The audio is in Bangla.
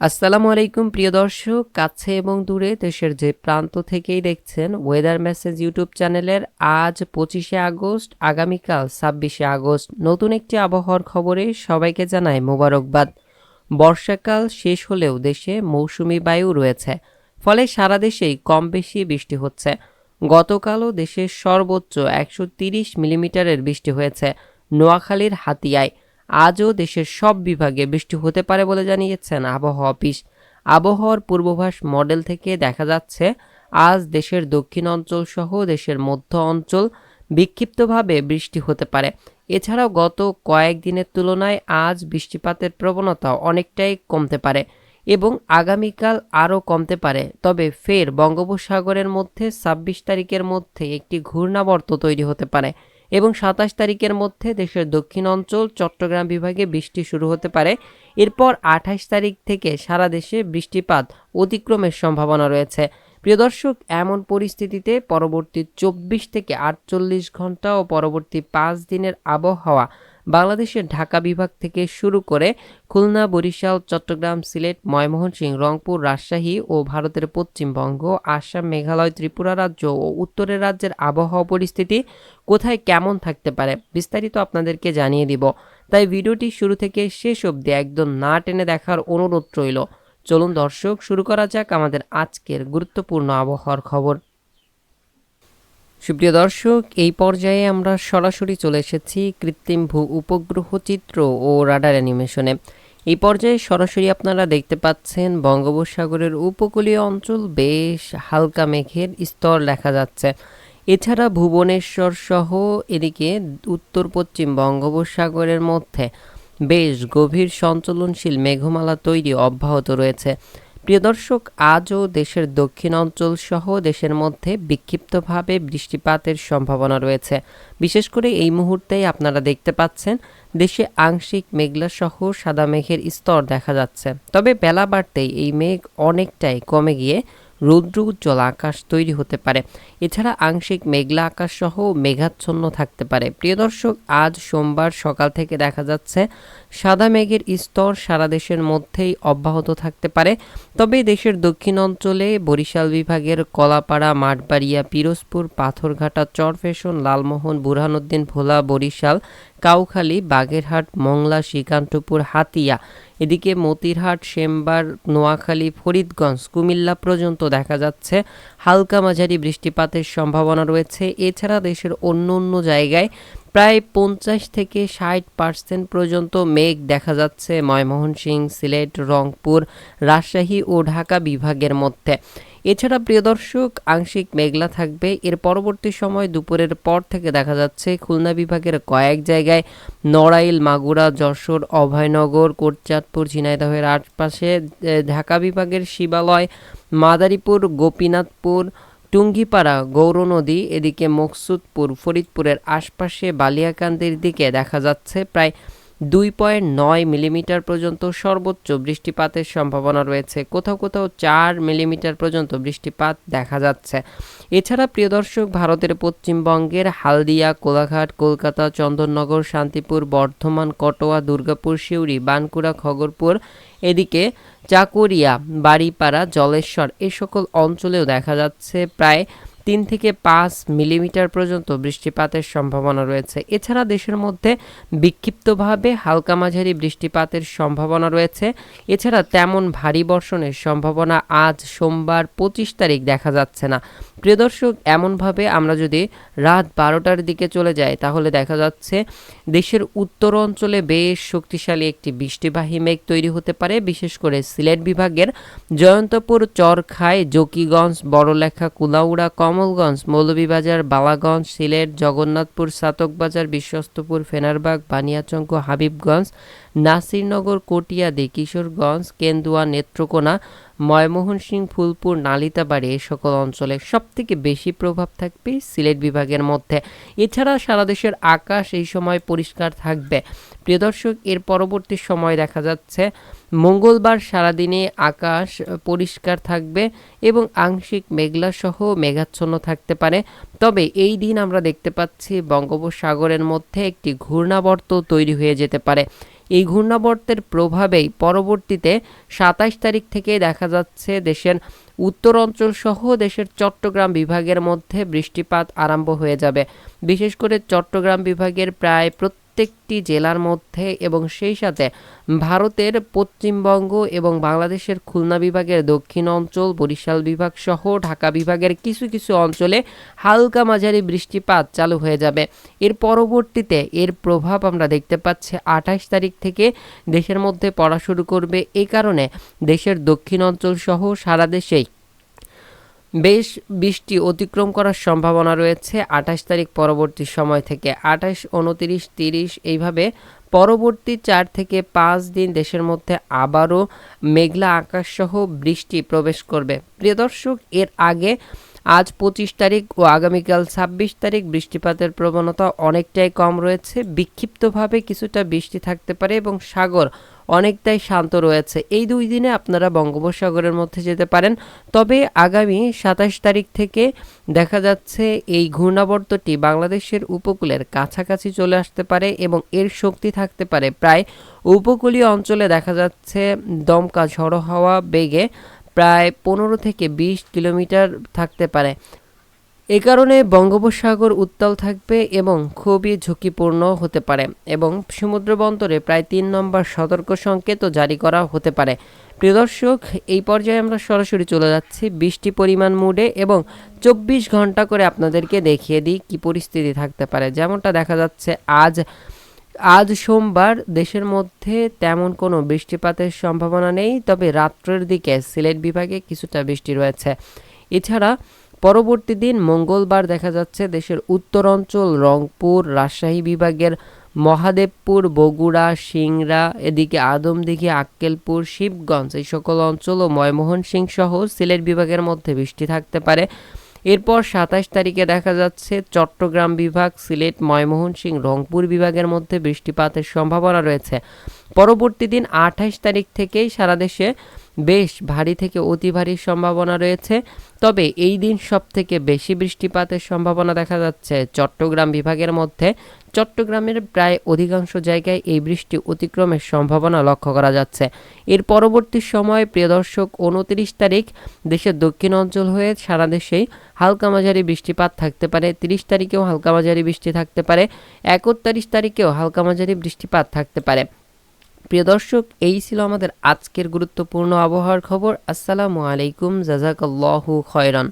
আসসালামু আলাইকুম, প্রিয় দর্শক। কাছে এবং দূরে দেশের যে প্রান্ত থেকেই দেখছেন ওয়েদার মেসেজ ইউটিউব চ্যানেলের আজ পঁচিশে আগস্ট, আগামীকাল ছাব্বিশে আগস্ট। নতুন একটি আবহাওয়ার খবরে সবাইকে জানায় মোবারকবাদ। বর্ষাকাল শেষ হলেও দেশে মৌসুমি বায়ু রয়েছে, ফলে সারা দেশেই কম বেশি বৃষ্টি হচ্ছে। গতকালও দেশের সর্বোচ্চ একশো তিরিশ মিলিমিটারের বৃষ্টি হয়েছে নোয়াখালীর হাতিয়ায়। আজও দেশের সব বিভাগে বৃষ্টি হতে পারে বলে জানিয়েছেন আবহাওয়া অফিস। আবহাওয়ার পূর্বাভাস মডেল থেকে দেখা যাচ্ছে, আজ দেশের দক্ষিণ অঞ্চল সহ দেশের মধ্য অঞ্চল বিক্ষিপ্তভাবে বৃষ্টি হতে পারে। এছাড়াও গত কয়েকদিনের তুলনায় আজ বৃষ্টিপাতের প্রবণতা অনেকটাই কমতে পারে এবং আগামীকাল আরও কমতে পারে। তবে ফের বঙ্গোপসাগরের মধ্যে ছাব্বিশ তারিখের মধ্যে একটি ঘূর্ণাবর্ত তৈরি হতে পারে। এবং সাতাশ তারিখের মধ্যে দেশের দক্ষিণ অঞ্চল, চট্টগ্রাম বিভাগে বৃষ্টি শুরু হতে পারে। এরপর আঠাশ তারিখ থেকে সারা দেশে বৃষ্টিপাত অতিক্রমের সম্ভাবনা রয়েছে। প্রিয় দর্শক, এমন পরিস্থিতিতে পরবর্তী চব্বিশ থেকে আটচল্লিশ ঘণ্টা ও পরবর্তী পাঁচ দিনের আবহাওয়া বাংলাদেশের ঢাকা বিভাগ থেকে শুরু করে খুলনা, বরিশাল, চট্টগ্রাম, সিলেট, ময়মনসিংহ, রংপুর, রাজশাহী ও ভারতের পশ্চিমবঙ্গ, আসাম, মেঘালয়, ত্রিপুরা রাজ্য ও উত্তরের রাজ্যের আবহাওয়া পরিস্থিতি কোথায় কেমন থাকতে পারে বিস্তারিত আপনাদেরকে জানিয়ে দিব। তাই ভিডিওটি শুরু থেকে শেষ অবধি একদম না টেনে দেখার অনুরোধ রইল। চলুন দর্শক, শুরু করা যাক আমাদের আজকের গুরুত্বপূর্ণ আবহাওয়ার খবর। সুপ্রিয় দর্শক, এই পর্যায়ে আমরা সরাসরি চলে এসেছি কৃত্রিম ভূ উপগ্রহ চিত্র ও রাডার অ্যানিমেশনে। এই পর্যায়ে সরাসরি আপনারা দেখতে পাচ্ছেন বঙ্গোপসাগরের উপকূলীয় অঞ্চল বেশ হালকা মেঘের স্তর দেখা যাচ্ছে। এছাড়া ভুবনেশ্বর সহ এদিকে উত্তর পশ্চিম বঙ্গোপসাগরের মধ্যে বেশ গভীর সঞ্চলনশীল মেঘমালা তৈরি অব্যাহত রয়েছে। প্রিয় দর্শক, আজও দেশের দক্ষিণ অঞ্চল সহ দেশের মধ্যে বিক্ষিপ্তভাবে বৃষ্টিপাতের সম্ভাবনা রয়েছে। বিশেষ করে এই মুহূর্তেই আপনারা দেখতে পাচ্ছেন, দেশে আংশিক মেঘলা সহ সাদা মেঘের স্তর দেখা যাচ্ছে। তবে বেলা বাড়তেই এই মেঘ অনেকটাই কমে গিয়ে রৌদ্র উজ্জ্বল আকাশ তৈরি হতে পারে। এছাড়া আংশিক মেঘলা আকাশ সহ মেঘাচ্ছন্ন থাকতে পারে। প্রিয় দর্শক, আজ সোমবার সকাল থেকে দেখা যাচ্ছে, সাদা মেঘের স্তর সারা দেশের মধ্যেই অব্যাহত থাকতে পারে। তবে দেশের দক্ষিণ অঞ্চলে বরিশাল বিভাগের কলাপাড়া, মাঠবাড়িয়া, পিরোজপুর, পাথরঘাটা, চরফেশন, লালমোহন, বুরহানুদ্দিন, ভোলা, বরিশাল কাউখালী, বাগেরহাট, মংলা, শ্রীকান্তপুর, হাতিয়া, এদিকে মতিরহাট, সেম্বার, নোয়াখালী, ফরিদগঞ্জ, কুমিল্লা পর্যন্ত দেখা যাচ্ছে হালকা মাঝারি বৃষ্টিপাতের সম্ভাবনা রয়েছে। এছাড়া দেশের অন্য অন্য জায়গায় প্রায় পঞ্চাশ থেকে ষাট পার্সেন্ট পর্যন্ত মেঘ দেখা যাচ্ছে। ময়মনসিংহ, সিলেট, রংপুর, রাজশাহী ও ঢাকা বিভাগের মধ্যে। এছাড়া প্রিয় দর্শক, আংশিক মেঘলা থাকবে। এর পরবর্তী সময় দুপুরের পর থেকে দেখা যাচ্ছে খুলনা বিভাগের কয়েক জায়গায় নড়াইল, মাগুরা, যশোর, অভয়নগর, কোটচাঁদপুর, ঝিনাইদহের আশপাশে ঢাকা বিভাগের শিবালয়, মাদারীপুর, গোপীনাথপুর, টুঙ্গিপাড়া গৌরনদী এদিকে মকসুদপুর, ফরিদপুরের আশপাশে বালিয়াকান্দির দিকে দেখা যাচ্ছে প্রায় দুই পয়েন্ট নয় মিলিমিটার পর্যন্ত সর্বোচ্চ বৃষ্টিপাতের সম্ভাবনা রয়েছে। কোথাও কোথাও চার মিলিমিটার পর্যন্ত বৃষ্টিপাত দেখা যাচ্ছে। এছাড়া প্রিয় দর্শক, ভারতের পশ্চিমবঙ্গের হালদিয়া, কোলাঘাট, কলকাতা, চন্দননগর, শান্তিপুর, বর্ধমান, কটোয়া, দুর্গাপুর, সিউড়ি বানকুড়া খগরপুর, এদিকে চাকুরিয়া, বাড়িপাড়া, জলেশ্বর এ সকল অঞ্চলেও দেখা যাচ্ছে প্রায় তিন থেকে পাঁচ মিলিমিটার পর্যন্ত বৃষ্টিপাতের সম্ভাবনা রয়েছে। এছাড়া দেশের মধ্যে বিক্ষিপ্তভাবে হালকা মাঝারি বৃষ্টিপাতের সম্ভাবনা রয়েছে। এছাড়া তেমন ভারী বর্ষণের সম্ভাবনা আজ সোমবার পঁচিশ তারিখ দেখা যাচ্ছে না। প্রিয় দর্শক, এমনভাবে আমরা যদি রাত বারোটার দিকে চলে যাই, তাহলে দেখা যাচ্ছে দেশের উত্তর অঞ্চলে বেশ শক্তিশালী একটি বৃষ্টিবাহী মেঘ তৈরি হতে পারে। বিশেষ করে সিলেট বিভাগের জয়ন্তপুর, চরখাই, জকিগঞ্জ, বড়লেখা, কুলাউড়া কমলগঞ্জ, মৌলভীবাজার, বালাগঞ্জ, সিলেট, জগন্নাথপুর, সাতকবাজার, বিশ্বস্তপুর, ফেনারবাগ বানিয়াচঙ্ক হাবিবগঞ্জ, নাসিরনগর, কটিয়াদি, কিশোরগঞ্জ, কেন্দুয়া, নেত্রকোনা ময়মোহন সিং ফুলপুর, নালিতাবাড়ি এই সকল অঞ্চলে সবথেকে বেশি প্রভাব থাকবে সিলেট বিভাগের মধ্যে। এছাড়া সারা দেশের আকাশ এই সময় পরিষ্কার থাকবে। প্রিয় দর্শক, এর পরবর্তী সময় দেখা যাচ্ছে, মঙ্গলবার সারাদিনে আকাশ পরিষ্কার থাকবে এবং আংশিক মেঘলা সহ মেঘাচ্ছন্ন থাকতে পারে। তবে এই দিন আমরা দেখতে পাচ্ছি বঙ্গোপসাগরের মধ্যে একটি ঘূর্ণাবর্ত তৈরি হয়ে যেতে পারে। এই ঘূর্ণাবর্তের প্রভাবেই পরবর্তীতে সাতাশ তারিখ থেকে দেখা যাচ্ছে দেশের উত্তর অঞ্চল সহ দেশের চট্টগ্রাম বিভাগের মধ্যে বৃষ্টিপাত আরম্ভ হয়ে যাবে। বিশেষ করে চট্টগ্রাম বিভাগের প্রায় প্রত্যেকটি জেলার মধ্যে এবং সেই সাথে ভারতের পশ্চিমবঙ্গ এবং বাংলাদেশের খুলনা বিভাগের দক্ষিণ অঞ্চল, বরিশাল বিভাগ সহ ঢাকা বিভাগের কিছু কিছু অঞ্চলে হালকা মাঝারি বৃষ্টিপাত চালু হয়ে যাবে। এর পরবর্তীতে এর প্রভাব আমরা দেখতে পাচ্ছি আঠাশ তারিখ থেকে দেশের মধ্যে পড়া শুরু করবে। এই কারণে দেশের দক্ষিণ অঞ্চল সহ সারা দেশেই বেশ বৃষ্টি অতিক্রম করার সম্ভাবনা রয়েছে। আঠাশ তারিখ পরবর্তী সময় থেকে আঠাশ, উনতিরিশ, তিরিশ এইভাবে পরবর্তী চার থেকে পাঁচ দিন দেশের মধ্যে আবারও মেঘলা আকাশ সহ বৃষ্টি প্রবেশ করবে। প্রিয় দর্শক, এর আগে আজ পঁচিশ তারিখ ও আগামীকাল ছাব্বিশ তারিখ বৃষ্টিপাতের প্রবণতা অনেকটাই কম রয়েছে। বিক্ষিপ্তভাবে কিছুটা বৃষ্টি থাকতে পারে এবং সাগর অনেকটাই শান্ত রয়েছে। এই দুই দিনে আপনারা বঙ্গোপসাগরের মধ্যে যেতে পারেন। তবে আগামী সাতাশ তারিখ থেকে দেখা যাচ্ছে এই ঘূর্ণাবর্তটি বাংলাদেশের উপকূলের কাছাকাছি চলে আসতে পারে এবং এর শক্তি থাকতে পারে প্রায় উপকূলীয় অঞ্চলে দেখা যাচ্ছে দমকা ঝড়ো হওয়া বেগে প্রায় পনেরো থেকে বিশ কিলোমিটার থাকতে পারে। এ কারণে বঙ্গোপসাগর উত্তাল থাকবে এবং খুবই ঝুঁকিপূর্ণ হতে পারে এবং সমুদ্র বন্দরে প্রায় তিন নম্বর সতর্ক সংকেতও জারি করা হতে পারে। প্রিয় দর্শক, এই পর্যায়ে আমরা সরাসরি চলে যাচ্ছি বৃষ্টি পরিমাণ মুডে এবং চব্বিশ ঘণ্টা করে আপনাদেরকে দেখিয়ে দিই কী পরিস্থিতি থাকতে পারে। যেমনটা দেখা যাচ্ছে, আজ আজ সোমবার দেশের মধ্যে তেমন কোনো বৃষ্টিপাতের সম্ভাবনা নেই, তবে রাত্রের দিকে সিলেট বিভাগে কিছুটা বৃষ্টি রয়েছে। এছাড়া পরবর্তী দিন মঙ্গলবার দেখা যাচ্ছে দেশের উত্তর অঞ্চল রংপুর, রাজশাহী বিভাগের মহাদেবপুর, বগুড়া, সিংড়া, এদিকে আদমদিঘি, আক্কেলপুর, শিবগঞ্জ এই সকল অঞ্চল ও ময়মোহনসিংহ সহ সিলেট বিভাগের মধ্যে বৃষ্টি থাকতে পারে। এরপর সাতাশ তারিখে দেখা যাচ্ছে চট্টগ্রাম বিভাগ, সিলেট ময়মোহনসিংহ রংপুর বিভাগের মধ্যে বৃষ্টিপাতের সম্ভাবনা রয়েছে। পরবর্তী দিন আঠাশ তারিখ থেকেই সারা দেশে বেশ ভারী থেকে অতি ভারী সম্ভাবনা রয়েছে। তবে এই দিন সব থেকে বেশি বৃষ্টিপাতের সম্ভাবনা দেখা যাচ্ছে চট্টগ্রাম বিভাগের মধ্যে। চট্টগ্রামের প্রায় অধিকাংশ জায়গায় এই বৃষ্টি অতিক্রমের সম্ভাবনা লক্ষ্য করা যাচ্ছে। এর পরবর্তী সময় প্রিয় দর্শক, উনত্রিশ তারিখ দেশের দক্ষিণ অঞ্চল হয়ে সারা দেশেই হালকা মাঝারি বৃষ্টিপাত থাকতে পারে। তিরিশ তারিখেও হালকা মাঝারি বৃষ্টি থাকতে পারে। একত্রিশ তারিখেও হালকা মাঝারি বৃষ্টিপাত থাকতে পারে। প্রিয় দর্শক এই ছিল আমাদের আজকের গুরুত্বপূর্ণ আবহাওয়ার খবর। আসসালামু আলাইকুম জাজাকাল্লাহু খয়রান।